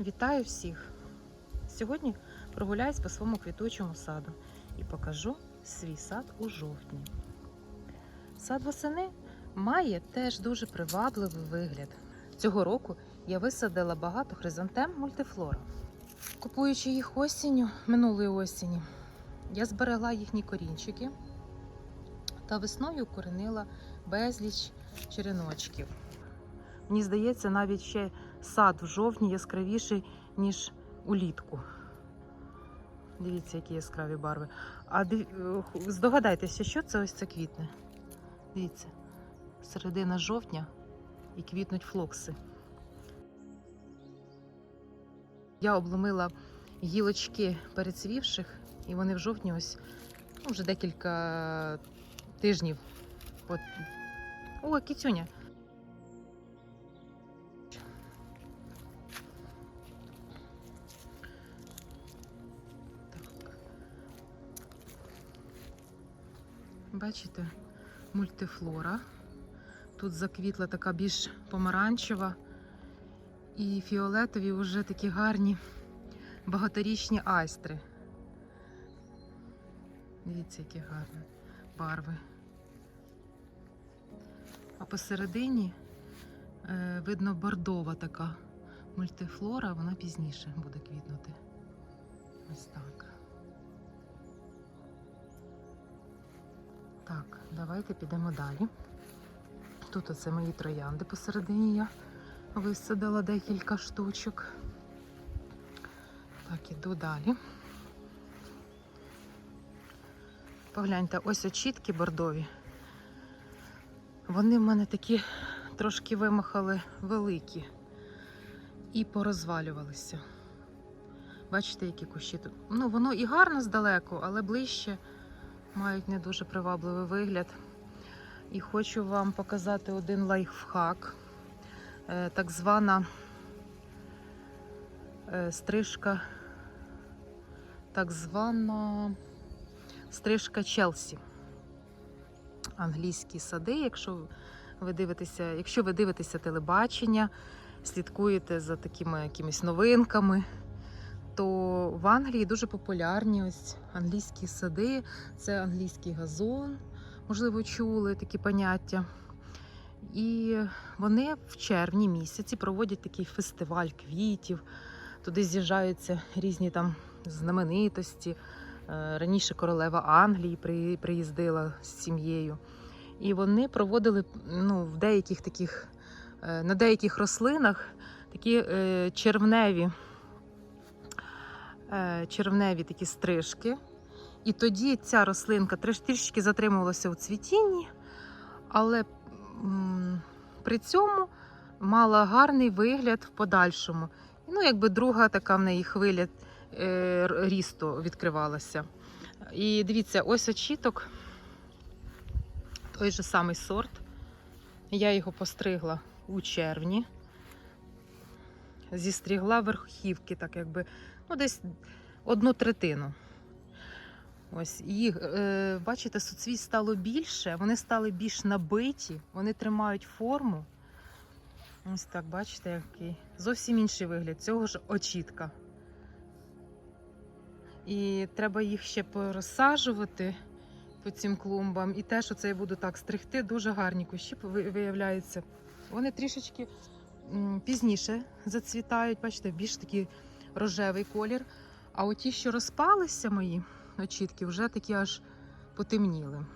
Вітаю всіх! Сьогодні прогуляюсь по своєму квітучому саду і покажу свій сад у жовтні. Сад восени має теж дуже привабливий вигляд. Цього року я висадила багато хризантем мультифлора. Купуючи їх осінню, минулої осені, я зберегла їхні корінчики та весною укоренила безліч череночків. Мені здається, навіть ще сад в жовтні яскравіший, ніж улітку. Дивіться, які яскраві барви. А див... е, здогадайтеся, що це ось це квітне. Дивіться, середина жовтня і квітнуть флокси. Я обломила гілочки перецвівших, і вони в жовтні ось ну, вже декілька тижнів. О, кітюня! Бачите, мультифлора. Тут заквітла така більш помаранчева і фіолетові вже такі гарні багаторічні айстри. Дивіться, які гарні барви. А посередині е, видно бордова така мультифлора, вона пізніше буде квітнути. Так, давайте підемо далі. Тут оце мої троянди посередині я висадила декілька штучок. Так, іду далі. Погляньте, ось очітки бордові. Вони в мене такі трошки вимахали великі і порозвалювалися. Бачите, які кущі тут. Ну, воно і гарно здалеку, але ближче мають не дуже привабливий вигляд. І хочу вам показати один лайфхак. Е, Так звана е, стрижка, так звана стрижка Челсі. Англійські сади, якщо ви дивитеся, якщо ви дивитеся телебачення, слідкуєте за такими якимись новинками, то в Англії дуже популярні ось англійські сади, це англійський газон, можливо, чули такі поняття. І вони в червні місяці проводять такий фестиваль квітів. Туди з'їжджаються різні там знаменитості. Е, Раніше королева Англії приїздила з сім'єю. І вони проводили ну, в деяких таких, е, на деяких рослинах такі е, червневі, червневі такі стрижки. І тоді ця рослинка трішки затримувалася у цвітінні, але при цьому мала гарний вигляд в подальшому. Ну, якби друга така в неї хвиля е, рісту відкривалася. І дивіться, ось очіток, той же самий сорт. Я його постригла у червні. Зістрігла верхівки, так якби, ну, десь одну третину. Ось їх, е, бачите, суцвіт стало більше, вони стали більш набиті, вони тримають форму. Ось так, бачите, який. Зовсім інший вигляд цього ж очітка. І треба їх ще порозсаджувати по цим клумбам. І те, що це я буду так стригти, дуже гарні кущі виявляються. Вони трішечки пізніше зацвітають, бачите, більш такий рожевий колір. А от ті, що розпалися мої очітки, вже такі аж потемніли.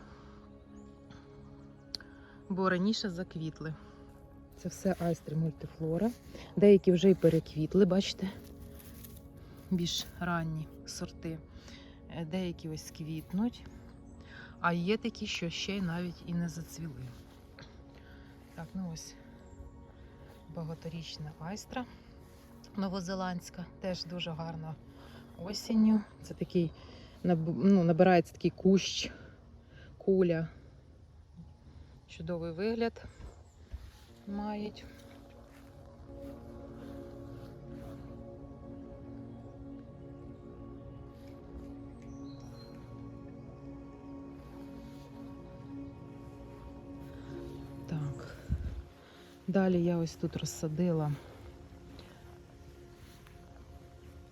Бо раніше заквітли. Це все айстри мультифлора. Деякі вже і переквітли, бачите? Більш ранні сорти. Е, Деякі ось квітнуть. А є такі, що ще й навіть і не зацвіли. Так, ну ось багаторічна айстра новозеландська, теж дуже гарна осінню. Це такий ну, набирається такий кущ, куля. Чудовий вигляд мають. Так. Далі я ось тут розсадила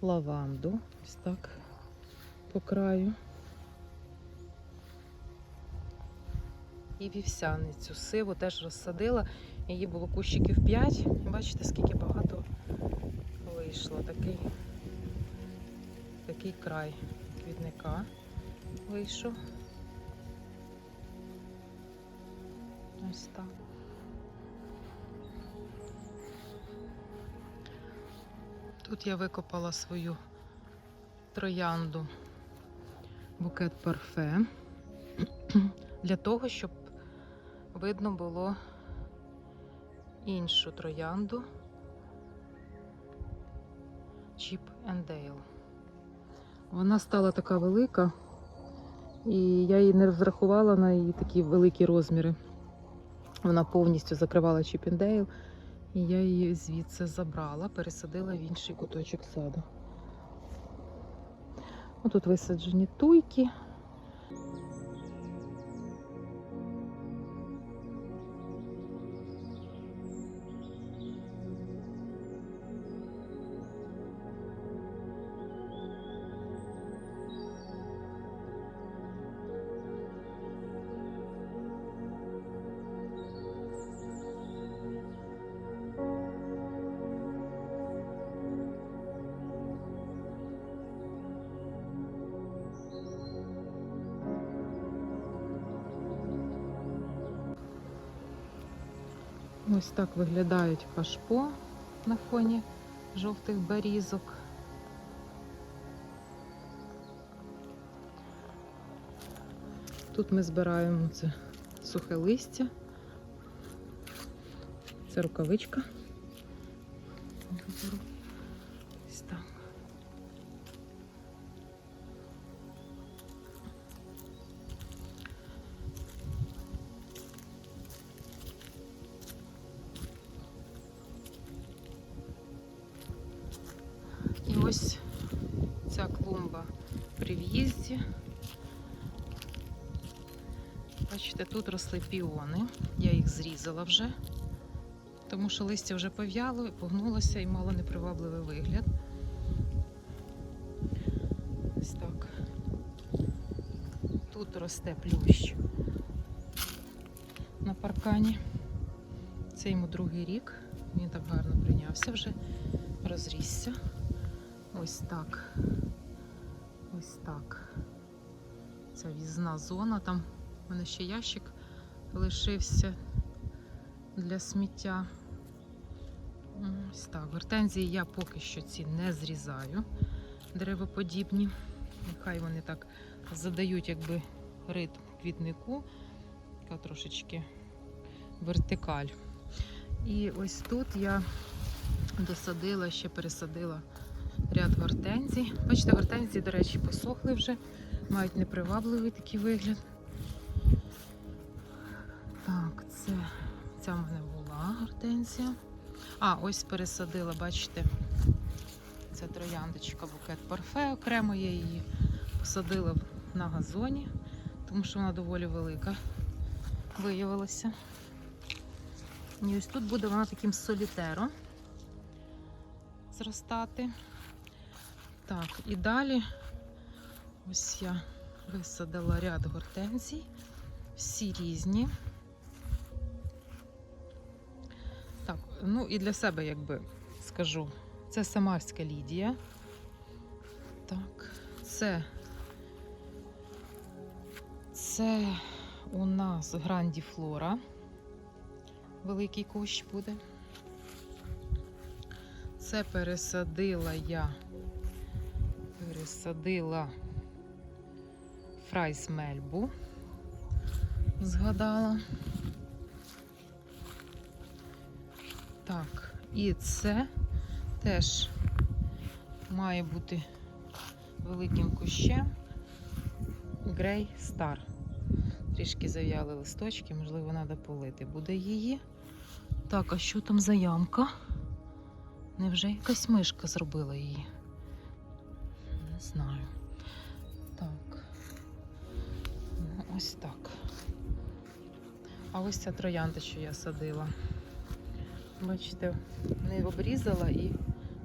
лаванду. Ось так по краю. І вівсяницю сиву теж розсадила. Її було кущиків 5. Бачите, скільки багато вийшло. Такий, такий край квітника вийшов. Ось так. Тут я викопала свою троянду букет парфе для того, щоб видно було іншу троянду and Dale. Вона стала така велика, і я її не розрахувала на її такі великі розміри. Вона повністю закривала and Dale, і я її звідси забрала, пересадила в інший куточок саду. Тут висаджені туйки. Ось так виглядають кашпо на фоні жовтих барізок. Тут ми збираємо це сухе листя. Це рукавичка. Ось ця клумба при в'їзді. Бачите, тут росли піони. Я їх зрізала вже, тому що листя вже пов'яло, погнулося і мало непривабливий вигляд. Ось так. Тут росте плющ на паркані. Це йому другий рік. Він так гарно прийнявся вже, розрісся. Ось так. Ось так. Ця в'їзна зона. Там у мене ще ящик лишився для сміття. Ось так. Гортензії я поки що ці не зрізаю. Деревоподібні. Нехай вони так задають якби ритм квітнику. Така трошечки вертикаль. І ось тут я досадила, ще пересадила ряд гортензій. Бачите, гортензії, до речі, посохли вже, мають непривабливий такий вигляд. Так, це ця в мене була гортензія. А, ось пересадила, бачите, це трояндочка букет парфе. Окремо я її посадила на газоні, тому що вона доволі велика виявилася. І ось тут буде вона таким солітером зростати. Так, і далі ось я висадила ряд гортензій, всі різні. Так, ну і для себе, якби скажу, це Самарська Лідія. Так, це, це у нас Гранді Флора. Великий кущ буде. Це пересадила я. Пересадила фрайс мельбу. Згадала. Так, і це теж має бути великим кущем Грей Стар. Трішки зав'яли листочки, можливо, треба полити буде її. Так, а що там за ямка? Невже якась мишка зробила її? Знаю. Так. Ну, ось так. А ось ця троянда, що я садила. Бачите, не обрізала і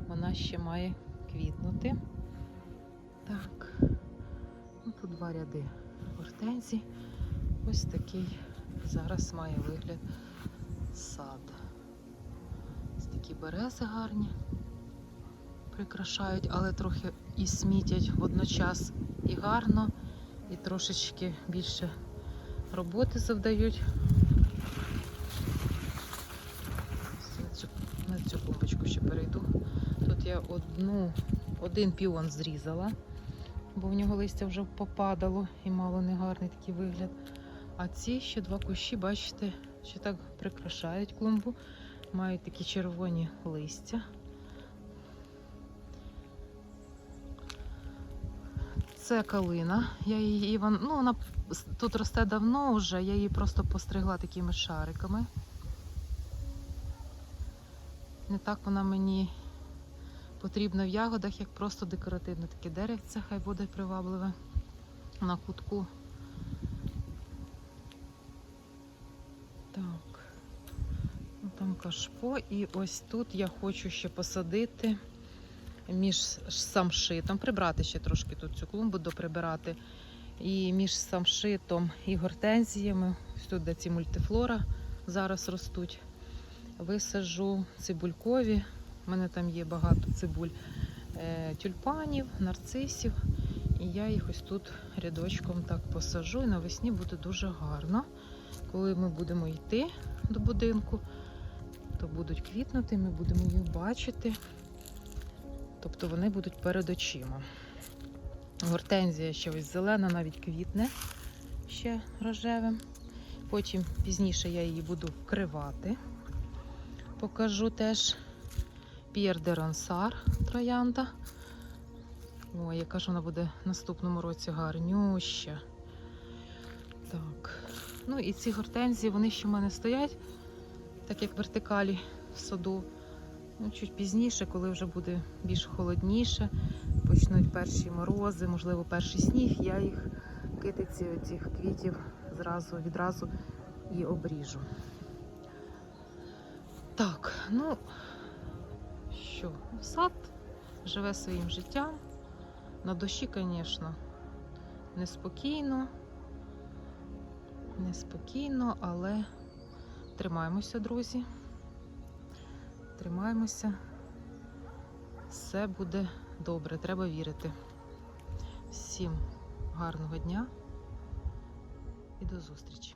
вона ще має квітнути. Так, ну, тут два ряди гортензій. Ось такий зараз має вигляд сад. Ось такі берези гарні прикрашають, але трохи і смітять водночас і гарно, і трошечки більше роботи завдають. На цю клумбочку ще перейду. Тут я одну, один піон зрізала, бо в нього листя вже попадало і мало негарний такий вигляд. А ці ще два кущі, бачите, що так прикрашають клумбу, мають такі червоні листя. Це калина. Я її ну, вона тут росте давно вже, я її просто постригла такими шариками. Не так вона мені потрібна в ягодах, як просто декоративне таке деревце, хай буде привабливе на кутку. Так. Ну, Там кашпо, і ось тут я хочу ще посадити між самшитом, прибрати ще трошки тут цю клумбу, доприбирати. І між самшитом і гортензіями, тут де ці мультифлора зараз ростуть, висаджу цибулькові. У мене там є багато цибуль е, тюльпанів, нарцисів. І я їх ось тут рядочком так посажу. І навесні буде дуже гарно. Коли ми будемо йти до будинку, то будуть квітнути, ми будемо їх бачити. Тобто вони будуть перед очима. Гортензія ще ось зелена, навіть квітне ще рожевим. Потім пізніше я її буду вкривати. Покажу теж П'єр де Ронсар троянда. Ой, яка ж вона буде в наступному році гарнюща. Так. Ну і ці гортензії, вони ще в мене стоять, так як вертикалі в саду. Ну, чуть пізніше, коли вже буде більш холодніше, почнуть перші морози, можливо, перший сніг, я їх китиці цих квітів зразу відразу і обріжу. Так, ну що, сад живе своїм життям. На душі, звісно, неспокійно. Неспокійно, але тримаємося, друзі. Тримаємося. Все буде добре, треба вірити. Всім гарного дня і до зустрічі!